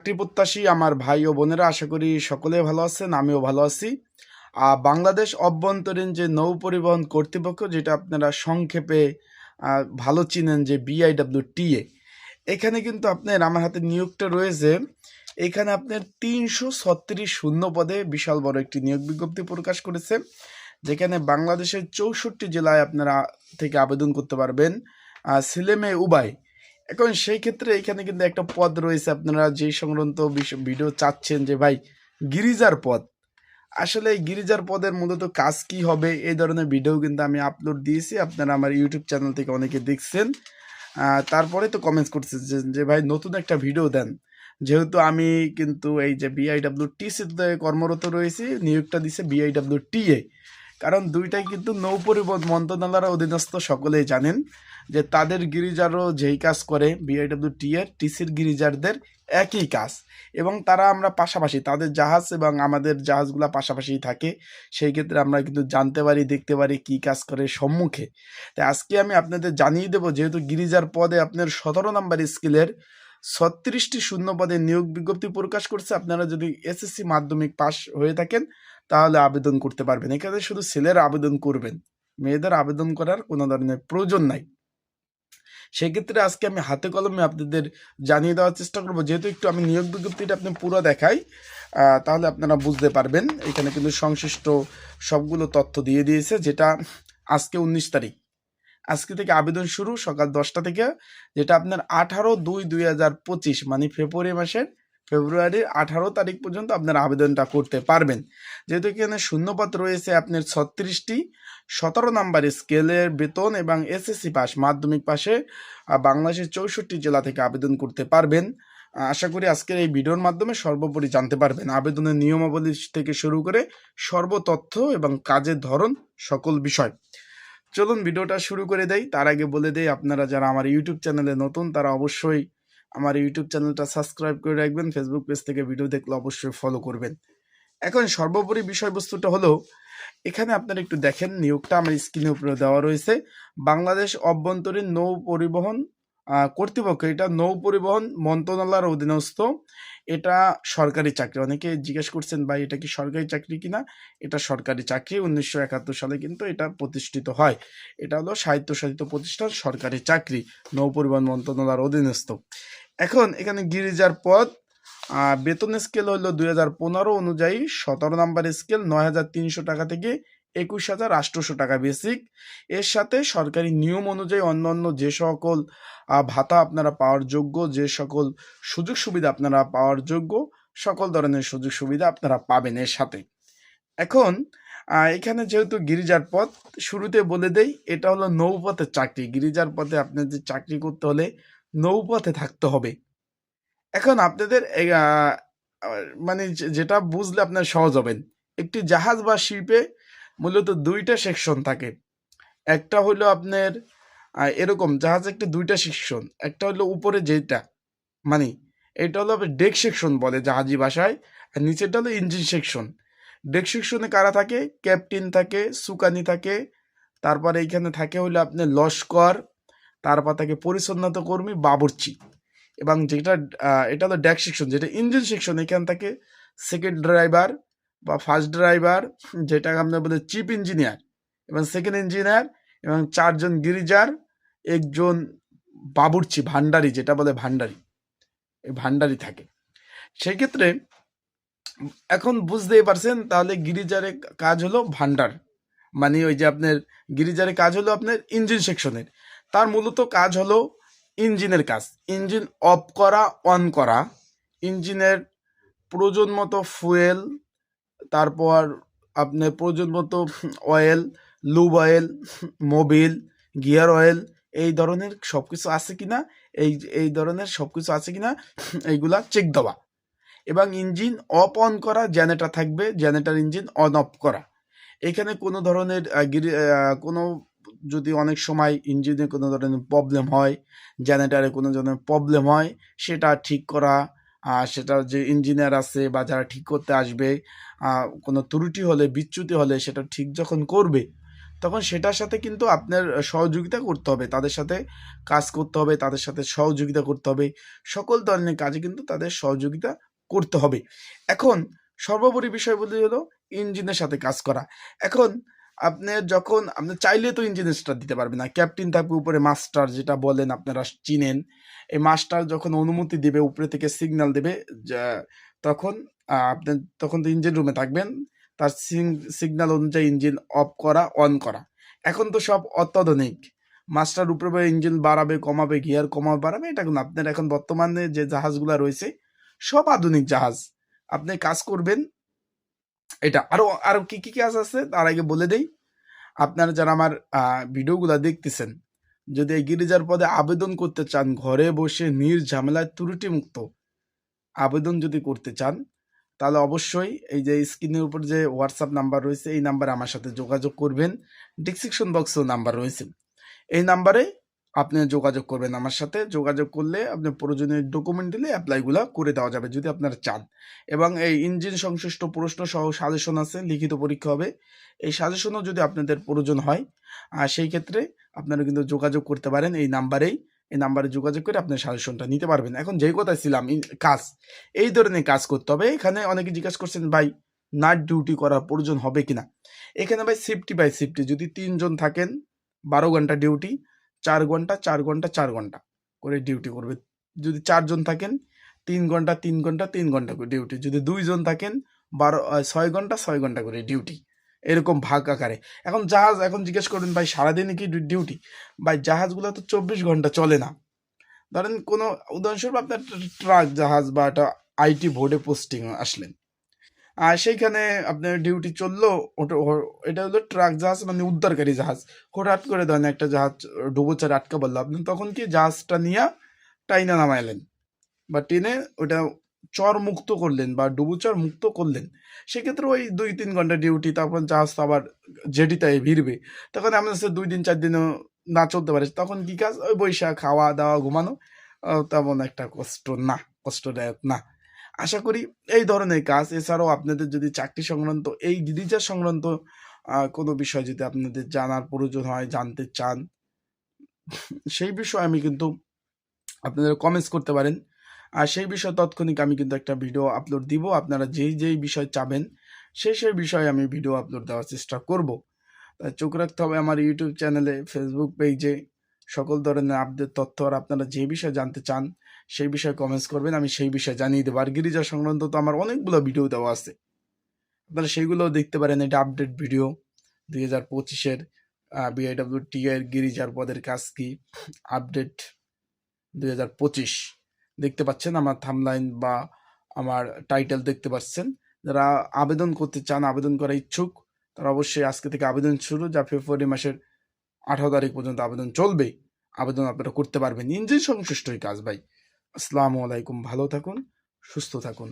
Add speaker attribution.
Speaker 1: চাকরি প্রত্যাশী আমার ভাই ও বোনেরা, আশা করি সকলে ভালো আছেন, আমিও ভালো আছি। আর বাংলাদেশ অভ্যন্তরীণ যে নৌ পরিবহন কর্তৃপক্ষ, যেটা আপনারা সংক্ষেপে ভালো চিনেন যে বিআইডব্লিউ টিএ এখানে কিন্তু আপনার আমার হাতে নিয়োগটা রয়েছে। এখানে আপনার তিনশো ছত্রিশ শূন্য পদে বিশাল বড় একটি নিয়োগ বিজ্ঞপ্তি প্রকাশ করেছে, যেখানে বাংলাদেশের চৌষট্টি জেলায় আপনারা থেকে আবেদন করতে পারবেন। সিলেমে উভয় এখন সেই ক্ষেত্রে এখানে কিন্তু একটা পদ রয়েছে, আপনারা যে সংক্রান্ত ভিডিও চাচ্ছেন যে, ভাই, গিরিজার পদ। আসলে এই গিরিজার পদের মূলত কাজ কি হবে? এই ধরনের ভিডিও কিন্তু আমি আপলোড দিয়েছি, আপনারা আমার ইউটিউব চ্যানেল থেকে অনেকে দেখছেন। তারপরে তো কমেন্টস করছে যে যে ভাই, নতুন একটা ভিডিও দেন। যেহেতু আমি কিন্তু এই যে বিআইডব্লিউ টিসিতে কর্মরত রয়েছি, নিয়োগটা দিছে বিআইডব্লিউ টিএ কারণ দুইটাই কিন্তু নৌ পরিবহন মন্ত্রণালয়ের অধীনস্থ, সকলেই জানেন যে তাদের গিরিজারও যেই কাজ করে বিআইডব্লিউ টি এর, টিসির গিরিজারদের একই কাজ। এবং তারা আমরা পাশাপাশি, তাদের জাহাজ এবং আমাদের জাহাজগুলো পাশাপাশি থাকে, সেই ক্ষেত্রে আমরা কিন্তু জানতে পারি, দেখতে পারি কি কাজ করে সম্মুখে। তাই আজকে আমি আপনাদের জানিয়ে দেবো, যেহেতু গিরিজার পদে আপনার সতেরো নম্বর স্কিলের ছত্রিশটি শূন্য পদে নিয়োগ বিজ্ঞপ্তি প্রকাশ করছে। আপনারা যদি এসএসসি মাধ্যমিক পাস হয়ে থাকেন, তাহলে আবেদন করতে পারবেন। এখানে শুধু ছেলেরা আবেদন করবেন, মেয়েদের আবেদন করার কোনো ধরনের প্রয়োজন নাই। সেক্ষেত্রে আজকে আমি হাতে কলমে আপনাদের জানিয়ে দেওয়ার চেষ্টা করব। যেহেতু একটু আমি নিয়োগ বিজ্ঞপ্তিটা আপনি পুরো দেখাই তাহলে আপনারা বুঝতে পারবেন। এখানে কিন্তু সংশ্লিষ্ট সবগুলো তথ্য দিয়ে দিয়েছে, যেটা আজকে উনিশ তারিখ। আজকে থেকে আবেদন শুরু সকাল দশটা থেকে, যেটা আপনার আঠারো দুই দুই হাজার পঁচিশ মানে ফেব্রুয়ারি মাসের, ফেব্রুয়ারির আঠারো তারিখ পর্যন্ত আপনার আবেদনটা করতে পারবেন। যেহেতু এখানে শূন্যপদ রয়েছে আপনার ছত্রিশটি, সতেরো নাম্বার স্কেলের বেতন এবং এসএসসি পাস, মাধ্যমিক পাশে বাংলাদেশের চৌষট্টি জেলা থেকে আবেদন করতে পারবেন। আশা করি আজকের এই ভিডিওর মাধ্যমে সর্বোপরি জানতে পারবেন। আবেদনের নিয়মাবলী থেকে শুরু করে সর্বতথ্য এবং কাজের ধরন সকল বিষয়। চলুন ভিডিওটা শুরু করে দেই। তার আগে বলে দেই, আপনারা যারা আমার ইউটিউব চ্যানেলে নতুন, তারা অবশ্যই আমার ইউটিউব চ্যানেলটা সাবস্ক্রাইব করে রাখবেন। ফেসবুক পেজ থেকে ভিডিও দেখলে অবশ্যই ফলো করবেন। এখন সর্বোপরি বিষয়বস্তুটা হলো, এখানে আপনারা একটু দেখেন, নিয়োগটা আমার স্ক্রিনের উপরে দেওয়া রয়েছে। বাংলাদেশ অভ্যন্তরীণ নৌ পরিবহন কর্তৃপক্ষ, এটা নৌ পরিবহন মন্ত্রণালয়ের অধীনস্থ। এটা সরকারি চাকরি। অনেকে জিজ্ঞেস করছেন, ভাই, এটা কি সরকারি চাকরি কিনা? এটা সরকারি চাকরি। উনিশশো একাত্তর সালে কিন্তু এটা প্রতিষ্ঠিত হয়। এটা হলো সাহিত্যশাসিত প্রতিষ্ঠান, সরকারি চাকরি নৌ পরিবহন মন্ত্রণালয়ের অধীনস্থ। এখন এখানে গিরিজার পদ বেতন স্কেল হলো দুই হাজার পনেরো অনুযায়ী সতেরো নাম্বার স্কেল নয় হাজার তিনশো টাকা থেকে একুশ হাজার আটশোশো টাকা বেসিক এর সাথে সরকারি নিয়ম অনুযায়ী অন্যান্য যে সকল ভাতা আপনারা পাওয়ার যোগ্য, যে সকল সুযোগ সুবিধা আপনারা পাওয়ার যোগ্য, সকল ধরনের সুযোগ সুবিধা আপনারা পাবেন এর সাথে। এখন এখানে যেহেতু গিরিজার পথ, শুরুতে বলে দেই, এটা হলো নৌপথের চাকরি। গিরিজার পথে আপনাদের চাকরি করতে হলে নৌপথে থাকতে হবে। এখন আপনাদের মানে যেটা বুঝলে আপনার সহজ হবেন। একটি জাহাজ বা শিল্পে মূলত দুইটা সেকশন থাকে। একটা হলো আপনার এরকম জাহাজ একটা দুইটা সেকশন। একটা হলো উপরে যেটা মানে এটা হলো ডেক সেকশন বলে জাহাজি ভাষায় আর নিচেরটা হলো ইঞ্জিন সেকশন ডেক সেকশনে কারা থাকে? ক্যাপ্টেন থাকে, সুকানি থাকে, তারপরে এইখানে থাকে হলো আপনার লস্কর, তারপর থাকে পরিচ্ছন্নতা কর্মী বাবুর্চি। এবং যেটা এটা হলো ডেক সেকশন যেটা ইঞ্জিন সেকশন এখানে থাকে সেকেন্ড ড্রাইভার বা ফার্স্ট ড্রাইভার যেটাকে আমরা বলে চিফ ইঞ্জিনিয়ার এবং সেকেন্ড ইঞ্জিনিয়ার এবং চারজন গিরিজার, একজন বাবুর্চি, ভান্ডারি, যেটা বলে ভান্ডারি, এই ভান্ডারি থাকে। সেক্ষেত্রে এখন বুঝতেই পারছেন, তাহলে গিরিজারের কাজ হলো ভান্ডার। মানে ওই যে আপনার গিরিজারের কাজ হলো আপনার ইঞ্জিন সেকশনের তার মূলত কাজ হলো ইঞ্জিনের কাজ। ইঞ্জিন অফ করা অন করা। ইঞ্জিনের প্রয়োজন মতো ফুয়েল তারপর আপনার প্রয়োজন মতো oil lube oil mobil gear oil এই ধরনের সব কিছু আছে কিনা, এই এই ধরনের সব কিছু আছে কি না এইগুলা চেক দেওয়া। এবং ইঞ্জিন অফ অন করা জেনেটার থাকবে জেনেটার ইঞ্জিন অন অফ করা। এখানে কোনো ধরনের কোনো যদি অনেক সময় ইঞ্জিনে কোনো ধরনের প্রবলেম হয় জেনারেটারে কোনো ধরনের প্রবলেম হয়, সেটা ঠিক করা সেটা যে ইঞ্জিনিয়ার আছে বা যারা ঠিক করতে আসবে কোনো ত্রুটি হলে, বিচ্যুতি হলে সেটা ঠিক যখন করবে, তখন সেটার সাথে কিন্তু আপনার সহযোগিতা করতে হবে। তাদের সাথে কাজ করতে হবে, তাদের সাথে সহযোগিতা করতে হবে। সকল ধরনের কাজে কিন্তু তাদের সহযোগিতা করতে হবে। এখন সর্বোপরি বিষয় বলতে হলো ইঞ্জিনের সাথে কাজ করা। এখন আপনি যখন, আপনি চাইলে তো ইঞ্জিনের স্টার দিতে পারবেন না। ক্যাপ্টেন থাকবে উপরে মাস্টার যেটা বলেন আপনারা চিনেন। এই মাস্টার যখন অনুমতি দেবে, উপরে থেকে সিগন্যাল দেবে তখন আপনি তখন তো ইঞ্জিন রুমে থাকবেন। তার সিগন্যাল অনুযায়ী ইঞ্জিন অফ করা অন করা। এখন তো সব অত্যাধুনিক। মাস্টার উপরে ইঞ্জিন বাড়াবে, কমাবে গিয়ার কমাবে, বাড়াবে, এটা কিন্তু আপনার এখন বর্তমানে যে জাহাজগুলো রয়েছে, সব আধুনিক জাহাজ। আপনি কাজ করবেন এটা আরও আরও কি কি কাজ আছে তার আগে বলে দেই। আপনারা যারা আমার ভিডিওগুলো দেখতেছেন, যদি এই গিরিজার পদে আবেদন করতে চান, ঘরে বসে নির্ঝামেলায় ত্রুটি মুক্ত আবেদন যদি করতে চান, তাহলে অবশ্যই এই যে স্ক্রিনের উপর যে হোয়াটসঅ্যাপ নাম্বার রয়েছে, এই নাম্বারে আমার সাথে যোগাযোগ করবেন। ডিসক্রিপশন বক্সেও নাম্বার রয়েছে। এই নাম্বারে আপনি যোগাযোগ করবেন আমার সাথে। যোগাযোগ করলে আপনি প্রয়োজনীয় ডকুমেন্ট দিলে অ্যাপ্লাইগুলো করে দেওয়া যাবে যদি আপনারা চান। এবং এই ইঞ্জিন সংশ্লিষ্ট প্রশ্ন সহ সাজেশন আছে, লিখিত পরীক্ষা হবে। এই সাজেশনও যদি আপনাদের প্রয়োজন হয় আর সেই ক্ষেত্রে আপনারা কিন্তু যোগাযোগ করতে পারেন এই নাম্বারেই এই নাম্বারে যোগাযোগ করে আপনার সাজেশনটা নিতে পারবেন। এখন যেই কথা ছিলাম কাজ, এই ধরনের কাজ করতে হবে। এখানে অনেকে জিজ্ঞাসা করছেন, ভাই নাইট ডিউটি করার প্রয়োজন হবে কিনা? এখানে ভাই সিফটি বাই সিফটি যদি তিনজন থাকেন, বারো ঘণ্টা ডিউটি চার ঘণ্টা চার ঘণ্টা চার ঘণ্টা করে ডিউটি করবে। যদি চারজন থাকেন, তিন ঘণ্টা তিন ঘণ্টা তিন ঘণ্টা করে ডিউটি যদি দুইজন থাকেন, বারো ছয় ঘণ্টা ছয় ঘণ্টা করে ডিউটি এরকম ভাগ আকারে। এখন জাহাজ, এখন জিজ্ঞেস করবেন ভাই, সারাদিনে কি ডিউটি ভাই, জাহাজগুলো তো চব্বিশ ঘণ্টা চলে না। ধরেন কোনো, উদাহরণস্বরূপ আপনার ট্রাক জাহাজ বা একটা আইটি বোর্ডে পোস্টিং আসলেন। আর সেইখানে আপনার ডিউটি চলল, ওটা এটা হলো ট্রাক জাহাজ মানে উদ্ধারকারী জাহাজ। হঠাৎ করে ধরেন একটা জাহাজ ডুবোচার আটকা বলল আপনি তখন কি জাহাজটা নিয়ে টাইনা নামাইলেন? বা টেনে ওটা চর মুক্ত করলেন বা ডুবোচর মুক্ত করলেন? সেক্ষেত্রে ওই দুই তিন ঘণ্টা ডিউটি তারপর জাহাজ তো আবার জেটিতে ভিড়বে। তখন এমন আছে দুই দিন, চার দিনও না চলতে পারে। তখন কি কাজ? ওই বৈশাখ খাওয়া দাওয়া ঘুমানো তেমন একটা কষ্ট না, কষ্টদায়ক না। আশা করি এই ধরনের কাজ। এছাড়াও আপনাদের যদি চাকরি সংক্রান্ত, এই গিরিজা সংক্রান্ত কোনো বিষয় যদি আপনাদের জানার প্রয়োজন হয়, জানতে চান, সেই বিষয়ে আমি কিন্তু আপনাদের কমেন্টস করতে পারেন। আর সেই বিষয়ে তাৎক্ষণিক আমি কিন্তু একটা ভিডিও আপলোড দিব। আপনারা যেই যেই বিষয় চাবেন, সেই সেই বিষয়ে আমি ভিডিও আপলোড দেওয়ার চেষ্টা করব। চোখ রাখতে হবে আমার ইউটিউব চ্যানেলে ফেসবুক পেজে সকল ধরনের আপডেট তথ্য, আর আপনারা যে বিষয়ে জানতে চান সেই বিষয়ে কমেন্টস করবেন, আমি সেই বিষয়ে জানিয়ে দেবো। আর গিরিজা সংক্রান্ত তো আমার অনেকগুলো ভিডিও দেওয়া আছে। আপনারা সেইগুলোও দেখতে পারেন, এটা আপডেট ভিডিও দুই হাজার পঁচিশের বিআইডব্লিউ এর গিরিজার পদের কাজ কি? আপডেট দুই হাজার পঁচিশ। দেখতে পাচ্ছেন আমার থামলাইন বা আমার টাইটেল দেখতে পাচ্ছেন। যারা আবেদন করতে চান, আবেদন করা ইচ্ছুক, তারা অবশ্যই আজকে থেকে আবেদন শুরু, যা ফেব্রুয়ারি মাসের আঠারো তারিখ পর্যন্ত আবেদন চলবে। আবেদন আপনারা করতে পারবেন। ইঞ্জিন সংশ্লিষ্ট কাজ ভাই। আসসালামু আলাইকুম ভালো থাকুন সুস্থ থাকুন।